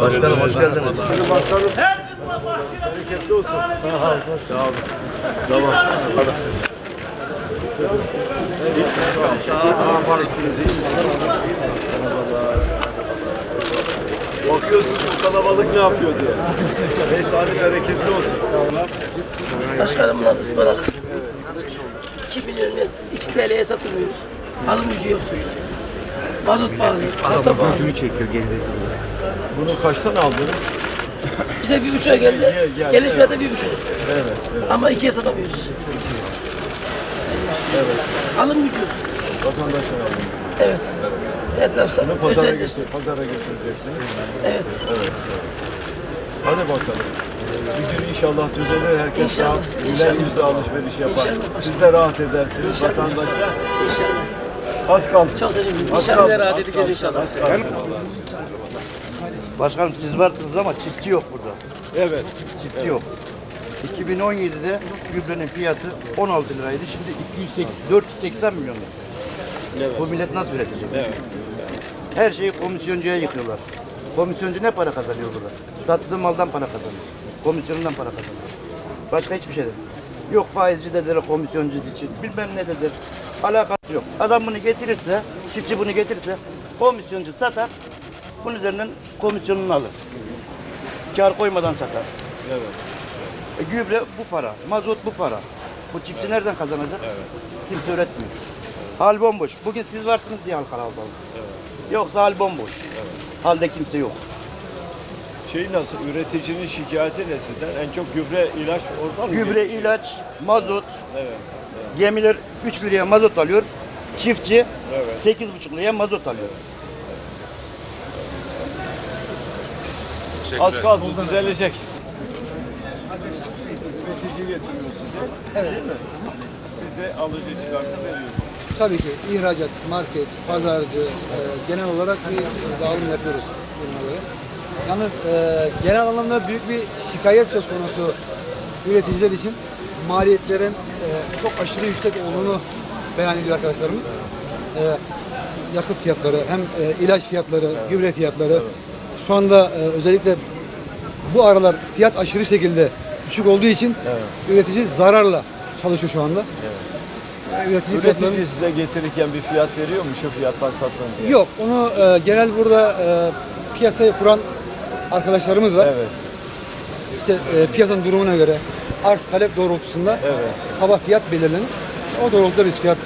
Başkanım hoş geldiniz. Bakıyorsun bu kalabalık ne yapıyor diye. Neyse hadi bereketli olsun. Başkanımla ıspanak 2 milyon 2 TL'ye satılmıyoruz. Alım gücü yoktur. Mazot pahalı, kasa pahalı. Bunu kaçtan aldınız? Bize bir buçuğa geldi. Gel, gel, Geliş fiyatı bir buçuk. Evet. evet. Ama ikiye satamıyoruz. Alım gücü. Vatandaştan aldınız. Evet. Her taraf Bunu pazara, götür, pazara götüreceksiniz. Evet. Hadi bakalım. Bir gün inşallah düzelir. Herkes İnşallah, rahat, güler yüzle alışveriş yapar. İnşallah. Siz de rahat edersiniz. İnşallah. Vatandaşlar İnşallah. az kaldı. Çok teşekkür ederim. İnşallah. rahat edeceğiz inşallah. az kaldı. Başkanım siz varsınız ama çiftçi yok burada. Evet. Çiftçi yok. 2017'de gübrenin fiyatı 16 liraydı. Şimdi 280, 480 milyon lira. Bu millet nasıl üretecek? Evet. Her şeyi komisyoncuya yıkıyorlar. Komisyoncu ne para kazanıyor burada? Sattığı maldan para kazanıyor. Komisyonundan para kazanıyor. Başka hiçbir şey değil. Yok faizci dediler komisyoncu için. Bilmem ne dediler. Alakası yok. Adam bunu getirirse, çiftçi bunu getirirse komisyoncu satar. Bunun üzerinden komisyonunu alır. Kar koymadan satar. Evet. E, gübre bu para, mazot bu para. Bu çiftçi nereden kazanacak? Kimse üretmiyor. Hal bomboş. Bugün siz varsınız diye hal kalabalık. Yoksa hal bomboş. Halde kimse yok. Şey nasıl? Üreticinin şikayeti nesinden? En çok gübre, ilaç oradan mı Gübre, geliyor? ilaç, mazot, Evet. gemiler 3 liraya mazot alıyor. Çiftçi Evet. 8,5 liraya mazot alıyor. Az kaldı düzelecek. Üretici getiriyor size. Evet. Değil mi? Siz de alıcı çıkarsa veriyorsunuz. Tabii ki ihracat, market, pazarcı, e, genel olarak bir dağılım yapıyoruz. Yalnız e, genel anlamda büyük bir şikayet söz konusu üreticiler için maliyetlerin e, çok aşırı yüksek olduğunu beyan ediyor arkadaşlarımız. E, yakıt fiyatları, hem e, ilaç fiyatları, gübre fiyatları. Şu anda e, özellikle bu aralar fiyat aşırı şekilde düşük olduğu için üretici zararla çalışıyor şu anda. Yani Üretici fiyatlarının- Üretici size getirirken bir fiyat veriyor mu? Şu fiyattan satın diye. Yok, onu e, genel burada e, piyasayı kuran arkadaşlarımız var. Evet. İşte e, piyasanın durumuna göre arz talep doğrultusunda Evet. sabah fiyat belirlenir. O doğrultuda biz fiyat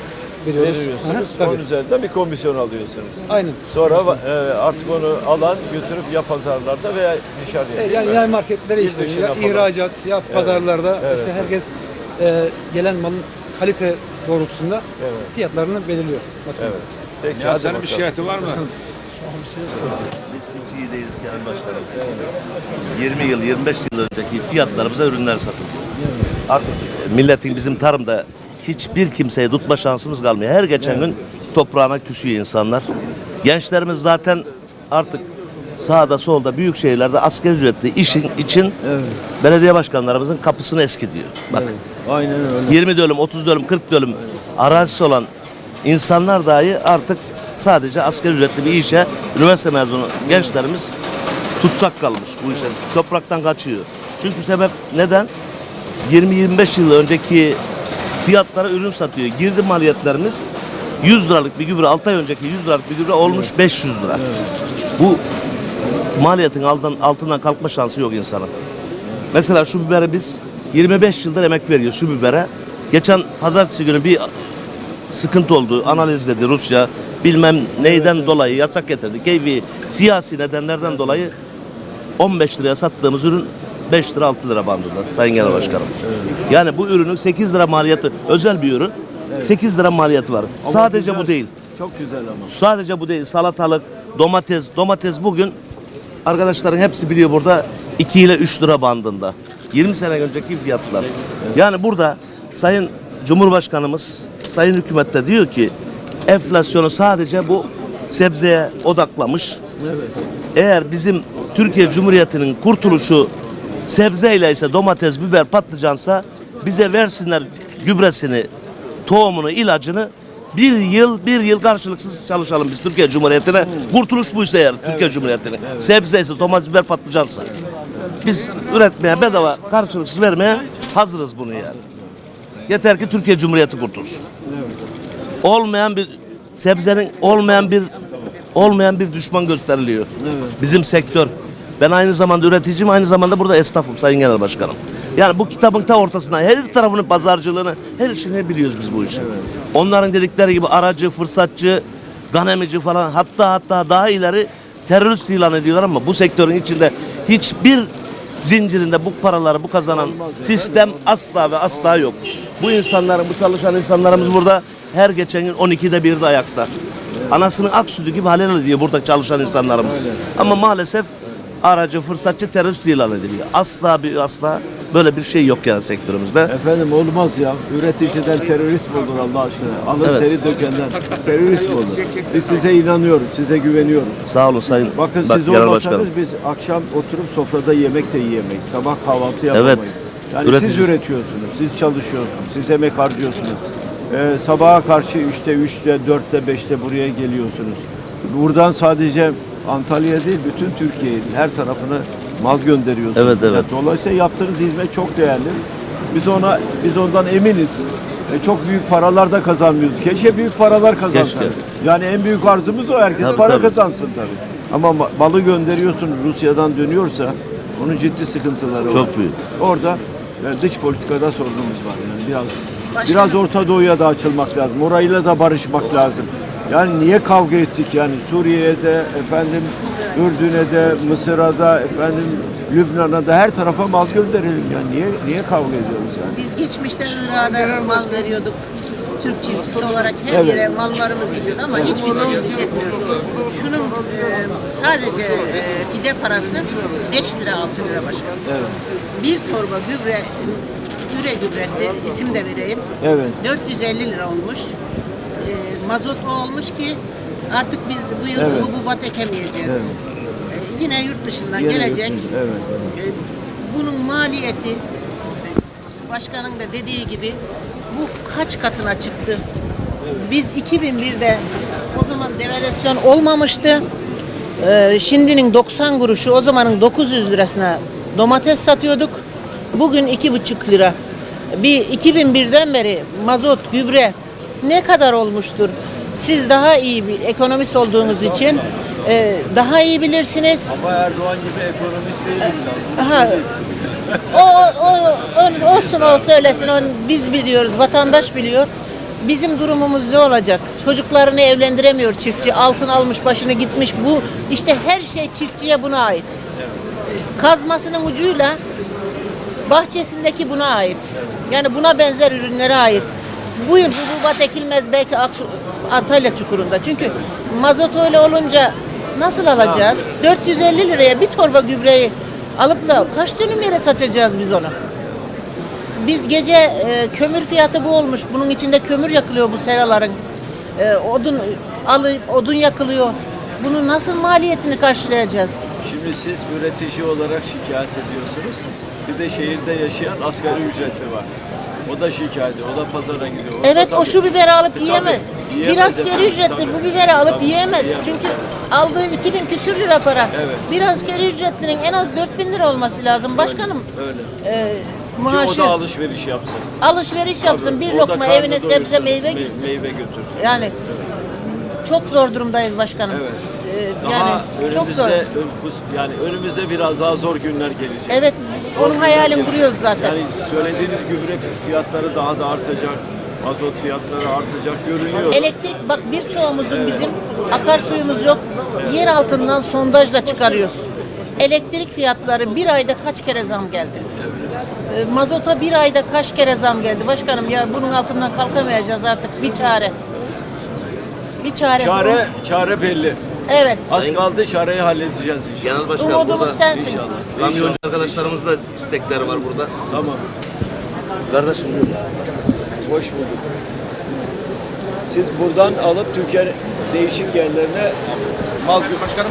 veriyoruz. Aha, Veriyorsunuz. tabii. Onun üzerinden bir komisyon alıyorsunuz. Aynen. Sonra e, artık onu alan götürüp ya pazarlarda veya dışarıya. E, yani, yani marketlere İl işte dışına ya falan. ihracat ya pazarlarda Evet, işte evet. herkes e, gelen malın kalite doğrultusunda Evet. fiyatlarını belirliyor. Evet. Peki, Ya hadi senin bir bakalım. şikayetin var mı? İyi değiliz Genel Başkanım. 20 yıl, 25 yıl önceki fiyatlarımıza ürünler satılıyor. Artık milletin bizim tarımda hiçbir kimseye tutma şansımız kalmıyor. Her geçen gün toprağına küsüyor insanlar. Gençlerimiz zaten artık sağda solda büyük şehirlerde asgari ücretli işin için belediye başkanlarımızın kapısını eski diyor. Bak Aynen öyle. 20 dönüm, 30 dönüm, 40 dönüm arazisi olan insanlar dahi artık sadece asgari ücretli bir işe üniversite mezunu gençlerimiz tutsak kalmış bu işe. Topraktan kaçıyor. Çünkü sebep neden? 20-25 yıl önceki fiyatlara ürün satıyor. Girdi maliyetlerimiz 100 liralık bir gübre 6 ay önceki 100 liralık bir gübre olmuş 500 lira. Bu maliyetin altından, altından kalkma şansı yok insanın. Mesela şu bibere biz 25 yıldır emek veriyoruz şu bibere. Geçen pazartesi günü bir sıkıntı oldu. Analiz dedi Rusya. Bilmem neyden dolayı yasak getirdi. Keyfi siyasi nedenlerden dolayı 15 liraya sattığımız ürün 5 lira 6 lira bandında Sayın Genel Başkanım. Yani bu ürünün 8 lira maliyeti özel bir ürün. 8 lira maliyeti var. Sadece güzel. bu değil. Çok güzel ama. Sadece bu değil. Salatalık, domates. Domates bugün arkadaşların hepsi biliyor burada 2 ile 3 lira bandında. 20 sene önceki fiyatlar. Yani burada Sayın Cumhurbaşkanımız, Sayın Hükümet de diyor ki enflasyonu sadece bu sebzeye odaklamış. Eğer bizim Türkiye Cumhuriyeti'nin kurtuluşu sebzeyle ise domates, biber, patlıcansa bize versinler gübresini, tohumunu, ilacını bir yıl, bir yıl karşılıksız çalışalım biz Türkiye Cumhuriyeti'ne. Kurtuluş buysa eğer Türkiye Cumhuriyeti'ne. Sebzeyse, domates, biber, patlıcansa. Biz üretmeye, bedava, karşılıksız vermeye hazırız bunu yani. Yeter ki Türkiye Cumhuriyeti kurtulsun. Olmayan bir sebzenin olmayan bir olmayan bir düşman gösteriliyor. Bizim sektör. Ben aynı zamanda üreticiyim, aynı zamanda burada esnafım Sayın Genel Başkanım. Yani bu kitabın ta ortasında her tarafının pazarcılığını, her işini biliyoruz biz bu işi. Onların dedikleri gibi aracı, fırsatçı, ganemici falan hatta hatta daha ileri terörist ilan ediyorlar ama bu sektörün içinde hiçbir zincirinde bu paraları bu kazanan sistem asla ve asla yok. Bu insanların, bu çalışan insanlarımız burada her geçen gün 12'de 1'de ayakta. Anasının ak sütü gibi halel ediyor burada çalışan insanlarımız. Ama maalesef aracı, fırsatçı terörist ilan ediliyor. Asla bir asla böyle bir şey yok yani sektörümüzde. Efendim olmaz ya. Üreticiden terörist mi olur Allah aşkına? Alın Evet. teri dökenden terörist mi olur? Biz size inanıyoruz, size güveniyoruz. Sağ olun Sayın Bakın Bak- siz Genel olmasanız Başkanım. biz akşam oturup sofrada yemek de yiyemeyiz. Sabah kahvaltı yapamayız. Evet. Yani Üretici. siz üretiyorsunuz, siz çalışıyorsunuz, siz emek harcıyorsunuz. Ee, sabaha karşı 3'te, 3'te, 4'te, 5'te buraya geliyorsunuz. Buradan sadece Antalya değil, bütün Türkiye'nin her tarafına mal gönderiyorsunuz. Evet, evet. Dolayısıyla yaptığınız hizmet çok değerli. Biz ona biz ondan eminiz. E, çok büyük paralar da kazanmıyoruz. Keşke büyük paralar kazansak. Keşke. Yani en büyük arzumuz o. Herkes Tabii, para tabii. kazansın tabii. Ama ma- malı gönderiyorsun Rusya'dan dönüyorsa onun ciddi sıkıntıları var. Çok büyük. Orada e, dış politikada sorunumuz var. Yani biraz biraz Orta Doğu'ya da açılmak lazım. Orayla da barışmak lazım. Yani niye kavga ettik yani Suriye'de efendim Ürdün'e de Mısır'a da efendim Lübnan'a da her tarafa mal gönderelim yani niye niye kavga ediyoruz yani? Biz geçmişte Irak'a mal veriyorduk. Türk çiftçisi olarak her Evet. yere mallarımız gidiyordu ama hiçbir şey hissetmiyoruz. Şunun e, sadece e, fide parası 5 lira 6 lira başkanım. Bir torba gübre, gübre gübresi isim de vereyim. Evet. 450 lira olmuş. E, mazot o olmuş ki artık biz bu yıl Evet. hububat ekemeyeceğiz. E, yine yurt dışından Yine gelecek. yurt dışı, evet, E, bunun maliyeti başkanın da dediği gibi bu kaç katına çıktı? Biz 2001'de o zaman devalüasyon olmamıştı. Ee, şimdinin 90 kuruşu o zamanın 900 lirasına domates satıyorduk. Bugün 2,5 lira. Bir 2001'den beri mazot, gübre ne kadar olmuştur? Siz daha iyi bir ekonomist olduğunuz için e, daha iyi bilirsiniz. Ama Erdoğan gibi ekonomist değilim. Ha, o, o, o- olsun o söylesin onu biz biliyoruz vatandaş biliyor. Bizim durumumuz ne olacak? Çocuklarını evlendiremiyor çiftçi. Altın almış başını gitmiş. Bu işte her şey çiftçiye buna ait. Kazmasının ucuyla bahçesindeki buna ait. Yani buna benzer ürünlere ait. Bu yıl hububat ekilmez belki Aksu, Antalya çukurunda. Çünkü mazot öyle olunca nasıl alacağız? 450 liraya bir torba gübreyi alıp da kaç dönüm yere saçacağız biz onu? Biz gece e, kömür fiyatı bu olmuş. Bunun içinde kömür yakılıyor bu seraların. E, odun alı, odun yakılıyor. Bunun nasıl maliyetini karşılayacağız? Şimdi siz üretici olarak şikayet ediyorsunuz. Bir de şehirde yaşayan asgari ücretli var. O da şikayet ediyor. O da pazara gidiyor. O da Evet o tabii- şu biberi alıp Tabii, yiyemez. yiyemez Bir askeri efendim, ücretli tabii. bu biberi alıp Tabii, yiyemez. yiyemez. Çünkü aldığı 2000 küsür lira para. Evet. Bir askeri ücretlinin en az 4000 lira olması lazım. Başkanım Öyle. e, Ki o maaşı da alışveriş yapsın. alışveriş yapsın. Bir O da lokma karnı evine sebze doyursun, meyve me- girsin. Meyve götürsün. Yani çok zor durumdayız başkanım. Evet. E, Daha yani çok zor. önümüzde bu- yani önümüzde biraz daha zor günler gelecek. Evet onun hayalini kuruyoruz zaten. Yani söylediğiniz gübre fiyatları daha da artacak. Mazot fiyatları artacak görünüyor. Elektrik bak birçoğumuzun bizim akarsuyumuz yok. Yer altından sondajla çıkarıyoruz. Elektrik fiyatları bir ayda kaç kere zam geldi? E, Mazota bir ayda kaç kere zam geldi? Başkanım ya bunun altından kalkamayacağız artık. Bir çare. Bir çare. Çare, çare belli. Evet. Az kaldı çareyi halledeceğiz inşallah. Genel Başkan Umudumuz burada sensin. İnşallah. kamyoncu İnşallah. arkadaşlarımızın da istekleri var burada. Tamam. Kardeşim Hoş bulduk. Siz buradan alıp Türkiye değişik yerlerine mal Başkanım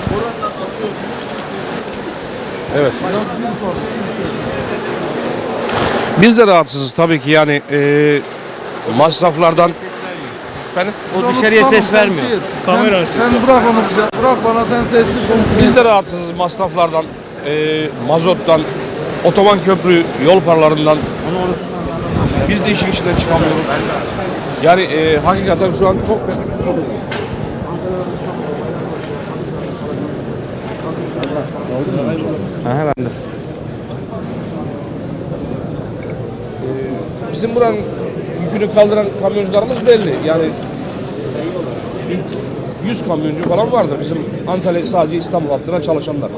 Biz de rahatsızız tabii ki yani e, masraflardan Efendim? O dışarıya ses vermiyor. Kamera sen, sen bırak onu bize. Bırak bana sen sesli konuş. Biz de rahatsızız masraflardan, e, mazottan, otoban köprü, yol paralarından. Biz de işin içinden çıkamıyoruz. Yani e, hakikaten şu an çok Bizim buranın yükünü kaldıran kamyoncularımız belli. Yani 100 kamyoncu falan vardır bizim Antalya sadece İstanbul hattına çalışanlar.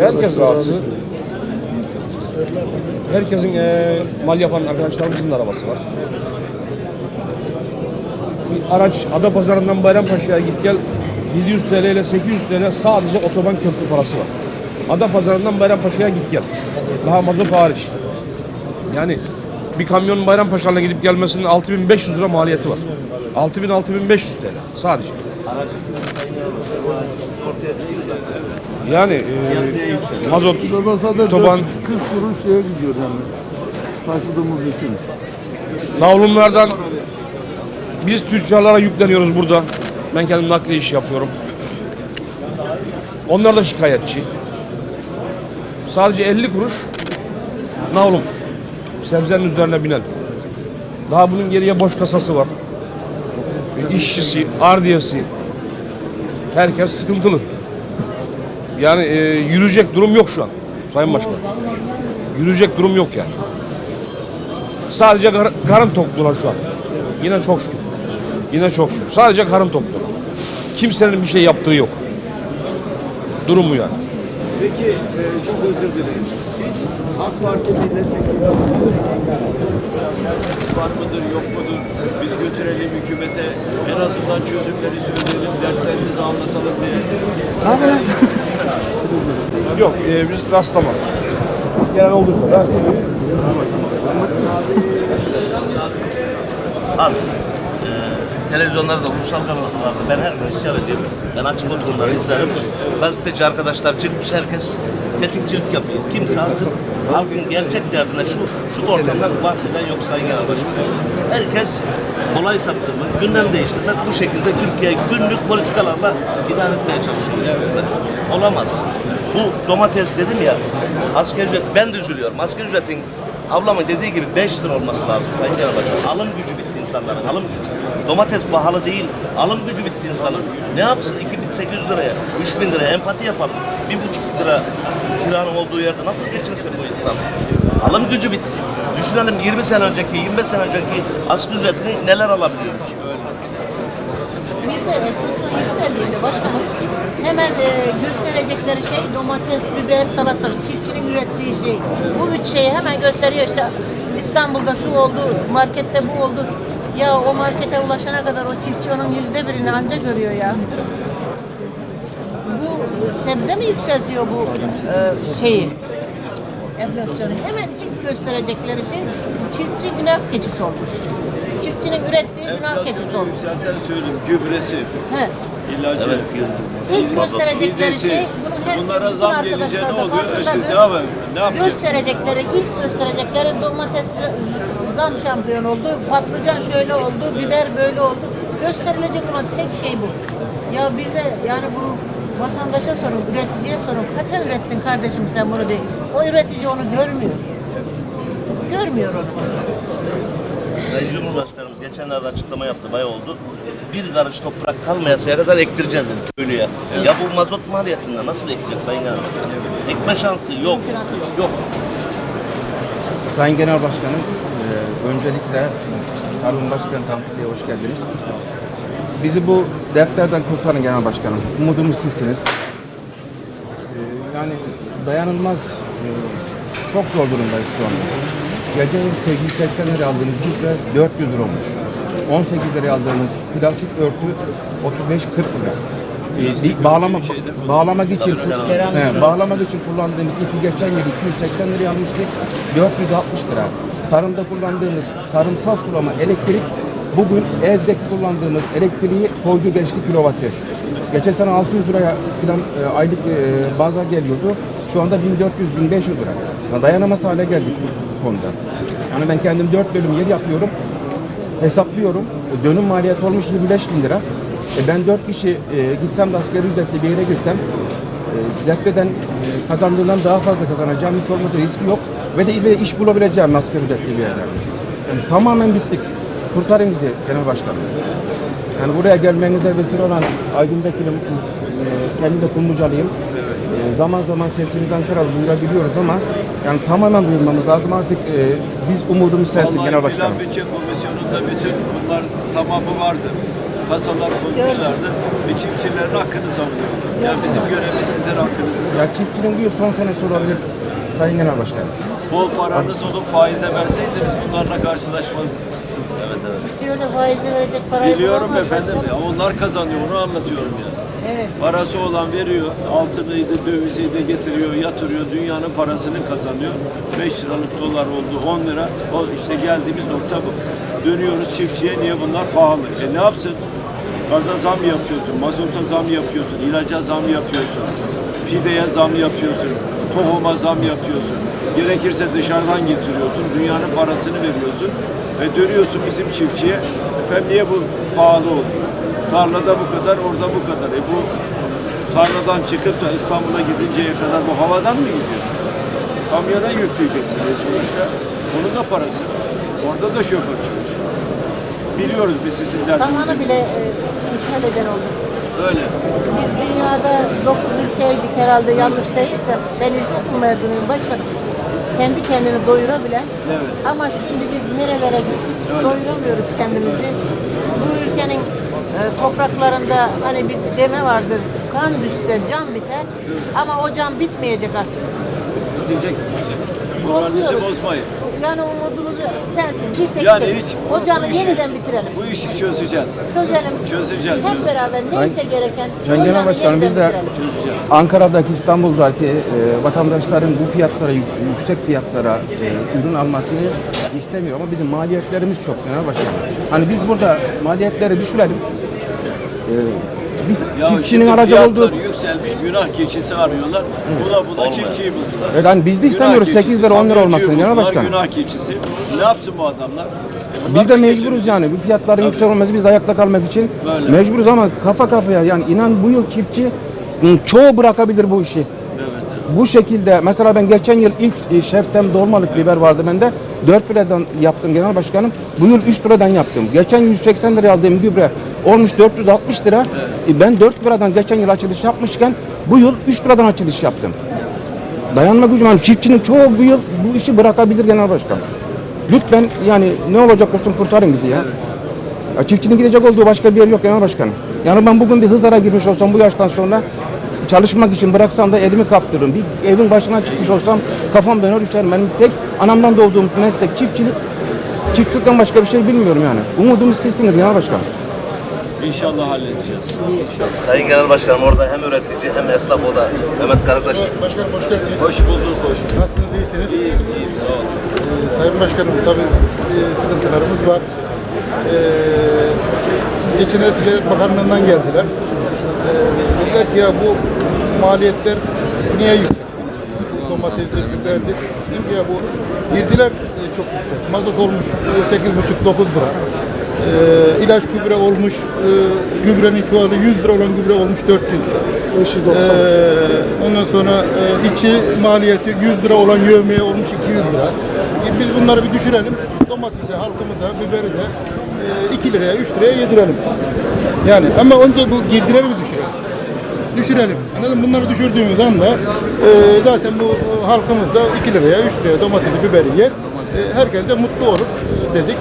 Herkes rahatsız. Herkesin eee, mal yapan arkadaşlarımızın da arabası var. Bir araç Adapazarı'ndan Bayrampaşa'ya git gel 700 TL ile 800 TL sadece otoban köprü parası var. Adapazarı'ndan Bayrampaşa'ya git gel. Daha mazot hariç. Yani bir kamyonun Bayrampaşa'yla gidip gelmesinin 6500 lira maliyeti var. 6000-6500 TL sadece. Yani e, mazot, Otoban. 40 kuruş şeye gidiyor yani. Taşıdığımız yükün. navlumlardan biz tüccarlara yükleniyoruz burada. Ben kendim nakliye iş yapıyorum. Onlar da şikayetçi. Sadece 50 kuruş navlum. Sebzenin üzerine binen. Daha bunun geriye boş kasası var. İşçisi, ardiyesi. Herkes sıkıntılı. Yani e, yürüyecek durum yok şu an Sayın Başkan. Yürüyecek durum yok yani. Sadece kar- karın toklular şu an. Yine çok şükür. Yine çok şükür. Sadece karın toklu. Kimsenin bir şey yaptığı yok. Durum bu yani. Peki e, çok özür dilerim. AK Parti milletvekili var mıdır yok mudur? Biz götürelim hükümete en azından çözümleri söyleyelim, dertlerimizi anlatalım diye. Yok e, biz rastlamadık. Gelen olduysa da Artık e, televizyonlarda, ulusal kanallarda ben her gün isyan ediyorum. Ben açık oturumları izlerim. Gazeteci arkadaşlar çıkmış herkes tetikçilik yapıyor. Kimse artık halkın gerçek derdine şu şu ortamdan bahseden yok Sayın Genel Başkanım. Herkes olay saptırmak, gündem değiştirmek bu şekilde Türkiye günlük politikalarla idare etmeye çalışıyor. Olamaz. Bu domates dedim ya asgari ücret ben de üzülüyorum. Asgari ücretin Ablamın dediği gibi 5 lira olması lazım Sayın Genel Başkanım. Alım gücü bitti insanların, alım gücü. Domates pahalı değil, alım gücü bitti insanın. Ne yapsın 2800 liraya, 3000 liraya empati yapalım. 1,5 lira kiranın olduğu yerde nasıl geçinsin bu insan? Alım gücü bitti. Düşünelim 20 sene önceki, 25 sene önceki asgari ücretini neler alabiliyormuş? Bir de enflasyon yükseldiğinde başkanım hemen e, gösterecekleri şey domates, biber, salatalık, çiftçinin ürettiği şey. Bu üç şeyi hemen gösteriyor işte İstanbul'da şu oldu, markette bu oldu. Ya o markete ulaşana kadar o çiftçi onun yüzde birini anca görüyor ya. Bu sebze mi yükseltiyor bu e, şeyi? Enflasyonu. Hemen ilk gösterecekleri şey çiftçi günah keçisi olmuş. Çiftçinin ürettiği günah keçisi olmuş. Zaten söyleyeyim gübresi, He. ilacı, İlk gösterecekleri midesi. şey Bunlara zam gelince ne oluyor? Siz ne yapın? Ne yapacaksınız? Gösterecekleri, ilk gösterecekleri domates zam şampiyon oldu, patlıcan şöyle oldu, biber böyle oldu. Gösterilecek olan tek şey bu. Ya bir de yani bunu vatandaşa sorun, üreticiye sorun. Kaça ürettin kardeşim sen bunu diye. O üretici onu görmüyor. Görmüyor onu. Sayın Cumhurbaşkanımız geçenlerde açıklama yaptı, bay oldu. Bir karış toprak kalmayasaya kadar ektireceğiz dedi köylüye. Ya bu mazot maliyetinde nasıl ekecek Sayın Genel Başkanım? Ekme şansı yok. Yok. Sayın Genel Başkanım, e, öncelikle Tarım Başkanı Tanrıtı'ya hoş geldiniz. Bizi bu dertlerden kurtarın Genel Başkanım. Umudumuz sizsiniz. E, Yani dayanılmaz, e, çok zor durumdayız şu anda. Gece 180 lira aldığımız gübre 400 lira olmuş. 18 liraya aldığımız plastik örtü 35-40 lira. E, bağlama, bağlamak için He, bağlamak için kullandığımız ipi geçen yıl 280 liraya almıştık. 460 lira. Tarımda kullandığımız tarımsal sulama elektrik bugün evde kullandığımız elektriği koydu geçti kilovatı. Geçen sene 600 liraya falan e, aylık e, baza geliyordu. Şu anda 1400-1500 lira. Yani dayanamaz hale geldik konuda. Yani ben kendim 4 bölüm yer yapıyorum. Hesaplıyorum. Dönüm maliyeti olmuş 25 bin lira. E ben 4 kişi e, gitsem de asgari ücretli bir yere gitsem e, Zeppe'den e, kazandığından daha fazla kazanacağım. Hiç olmazsa riski yok. Ve de iş bulabileceğim asgari ücretli bir yerde. Yani tamamen bittik. Kurtarın bizi Genel Başkanım. Yani buraya gelmenize vesile olan Aydın Bekir'im, e, kendi de Kumlucalıyım. E, zaman zaman sesimizi Ankara'da duyurabiliyoruz ama yani tamamen duyurmamız lazım. Artık e, biz umudumuz sensin Vallahi Genel Başkanım. Plan Bütçe Komisyonu'nda bütün bunlar tamamı vardı. Kasalar koymuşlardı ve çiftçilerin hakkını savunuyorlar. Yani bizim görevimiz sizin hakkınızı Ya çiftçinin diyor son senesi olabilir Sayın Genel Başkanım. Bol paranız olup faize verseydiniz bunlarla karşılaşmazdınız. Hiç öyle faize verecek parayı Biliyorum bulamaz. efendim ya onlar kazanıyor onu anlatıyorum ya. Parası olan veriyor, altınıydı, döviziydi getiriyor, yatırıyor, dünyanın parasını kazanıyor. 5 liralık dolar oldu 10 lira. O işte geldiğimiz nokta bu. Dönüyoruz çiftçiye niye bunlar pahalı? E ne yapsın? Gaza zam yapıyorsun, mazota zam yapıyorsun, ilaca zam yapıyorsun, fideye zam yapıyorsun, tohuma zam yapıyorsun. Gerekirse dışarıdan getiriyorsun, dünyanın parasını veriyorsun ve dönüyorsun bizim çiftçiye. Efendim niye bu pahalı oldu? Tarlada bu kadar, orada bu kadar. E bu tarladan çıkıp da İstanbul'a gidinceye kadar bu havadan mı gidiyor? Kamyona yükleyeceksin sonuçta. Onun da parası. Orada da şoför çalışıyor. Biliyoruz biz sizin derdinizi. Samanı bile e, ithal eden olduk. Öyle. Biz dünyada 9 ülkeydik herhalde yanlış değilsem. Ben ilkokul mezunuyum başkanım. Kendi kendini doyurabilen. Evet. Ama şimdi biz nerelere gittik doyuramıyoruz kendimizi. Bu ülkenin topraklarında hani bir deme vardır. Kan düşse can biter. Ama o can bitmeyecek artık. Bitecek, bitecek. Moralinizi Korkuyoruz. bozmayın. Yani umudumuz sensin. Bir tek Yani hiç bu işi, yeniden bitirelim. bu işi çözeceğiz. Çözelim. Çözeceğiz, Hep çözeceğiz. beraber neyse gereken. Sayın o Genel Başkanım, yeniden biz de- bitirelim. Çözeceğiz. Ankara'daki, İstanbul'daki e, vatandaşların bu fiyatlara, yük- yüksek fiyatlara e, ürün almasını istemiyor ama bizim maliyetlerimiz çok genel başkanım. Hani biz burada maliyetleri düşürelim. E, Ya çiftçinin şimdi aracı olduğu... yükselmiş, günah keçisi arıyorlar. Bula bula çiftçiyi buldular. Evet, hani biz de Günah istemiyoruz keçisi, 8 lira 10 lira kamyoncuyu olmasını genel buldular, başkanım. Günah keçisi. Ne yapsın bu adamlar? E bunlar Biz de da mecburuz yani bu fiyatların yüksek olması biz ayakta kalmak için Böyle. mecburuz ama kafa kafaya yani inan bu yıl çiftçi ı, çoğu bırakabilir bu işi. Bu şekilde mesela ben geçen yıl ilk e, şeftem dolmalık biber vardı bende 4 liradan yaptım genel başkanım. Bu yıl 3 liradan yaptım. Geçen yıl 180 liraya aldığım gübre olmuş 460 lira. E, Ben 4 liradan geçen yıl açılış yapmışken bu yıl 3 liradan açılış yaptım. Dayanma gücüm yani çiftçinin çoğu bu yıl bu işi bırakabilir genel başkan. Lütfen yani ne olacak olsun kurtarın bizi ya. ya. Çiftçinin gidecek olduğu başka bir yer yok genel başkanım. Yani ben bugün bir hızara girmiş olsam bu yaştan sonra çalışmak için bıraksam da elimi kaptırırım. Bir evin başına çıkmış olsam kafam döner düşerim. Benim tek anamdan doğduğum meslek çiftçilik. Çiftlikten başka bir şey bilmiyorum yani. Umudumuz sizsiniz genel başkanım. İnşallah halledeceğiz. Sayın Genel Başkanım orada hem üretici hem esnaf o da Mehmet Karataş. Başkanım hoş geldiniz. Hoş bulduk, hoş bulduk. Nasılsınız, iyisiniz? İyiyim, iyiyim, sağ olun. Ee, Sayın Başkanım tabii e, sıkıntılarımız var. Ee, Geçen ay Ticaret Bakanlığı'ndan geldiler. Dediler ya bu maliyetler niye yüksek? Domatesdir, biberdir. Dedim ki ya bu girdiler e, çok yüksek. Mazot olmuş e, 8,5-9 lira. Ee, ilaç gübre olmuş, e, gübrenin çuvalı 100 lira olan gübre olmuş 400 lira. Ee, ondan sonra e, içi maliyeti 100 lira olan yövmeye olmuş 200 lira. E, biz bunları bir düşürelim. Domatesi, halkımıza, biberi de e, 2 liraya, 3 liraya yedirelim. Yani ama önce bu girdileri bir düşürelim. Anladın mı? Bunları düşürdüğümüz anda e, zaten bu e, halkımız da 2 liraya, 3 liraya domatesi, biberi yer. E, herkes de mutlu olur e, dedik.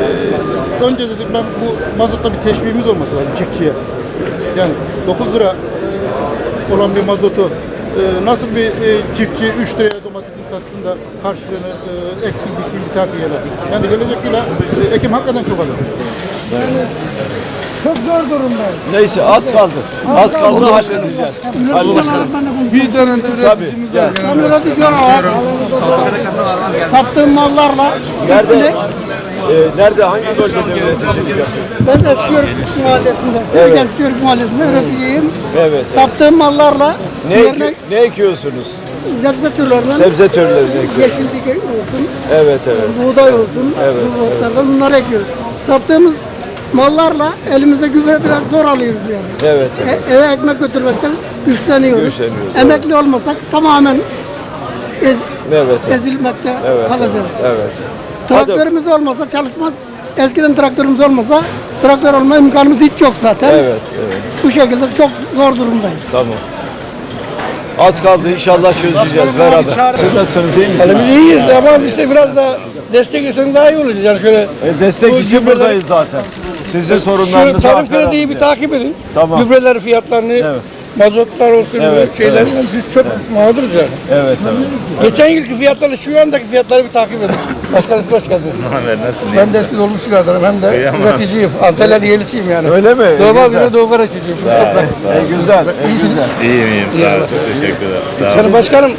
E, önce dedik ben bu mazotta bir teşviğimiz olması lazım çiftçiye. Yani 9 lira olan bir mazotu e, nasıl bir e, çiftçi 3 liraya domatesin satsın da karşılığını e, eksi bir eder. Yani gelecek yıla e, ekim hakikaten çok azalır. Çok zor durumdayız. Neyse az kaldı. Az kaldı halledeceğiz. Bir tane de Tabii. Gel. Ben üretici olarak sattığım mallarla Nerede? e, nerede? Hangi bölgede üreticiniz? ben de Eskiyörük mahallesinde, Evet. Sevgi Eskiyörük mahallesinde üreticiyim. Evet. Sattığım mallarla Ne, yerine eki- ne ekiyorsunuz? sebze türlerinden Sebze türlerini ekiyorsunuz. yeşillik olsun, Evet evet. buğday olsun, Evet, evet, bunları ekiyoruz. Sattığımız mallarla elimize gübre biraz zor alıyoruz yani. Evet. evet. E- eve ekmek götürmekten güçleniyoruz. Güçleniyoruz, Emekli olmasak tamamen ez- Evet. Evet. ezilmekte Evet. kalacağız. Evet. Traktörümüz olmasa çalışmaz. Eskiden traktörümüz olmasa traktör olma imkanımız hiç yok zaten. Evet. Evet. Bu şekilde çok zor durumdayız. Tamam. Az kaldı inşallah çözeceğiz beraber. Siz nasılsınız iyi misiniz? Biz iyiyiz ama işte biraz da destek etsen daha iyi olacak. Yani şöyle E, destek için buradayız zaten. Sizin şu sorunlarınızı tarım aktaralım krediyi bir diye. takip edin. Tamam. Gübreler fiyatlarını, Evet. mazotlar olsun, Evet, şeyler. Biz çok mağduruz yani. Evet evet. Geçen yılki fiyatları şu andaki fiyatları bir takip edin. Başkanım hoş geldiniz. Ben de eski dolmuşçulardanım hem de üreticiyim. Alteler yelisiyim yani. Öyle mi? Doğma Güzel. güne doğu. E, güzel. E, güzel. İyiyim iyiyim sağ ol çok teşekkür ederim. Sağ ol. Yani başkanım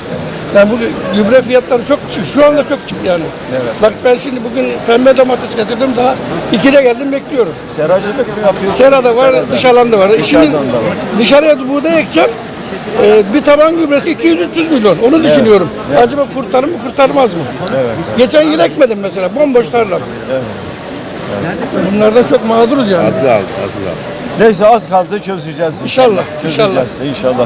yani bu gübre fiyatları çok şu anda çok çıktı yani. Bak ben şimdi bugün pembe domates getirdim daha ikide geldim bekliyorum. Seracılık mı yapıyorsun? Serada var, dış alanda var. Şimdi da var. dışarıya buğday ekeceğim. Ee, bir taban gübresi 200-300 milyon. Onu düşünüyorum. Acaba kurtarır mı kurtarmaz mı? Geçen yıl ekmedim mesela. Bomboş tarlam. Bunlardan çok mağduruz yani. Azı al. Neyse az kaldı çözeceğiz. İnşallah, Çözeceğiz inşallah.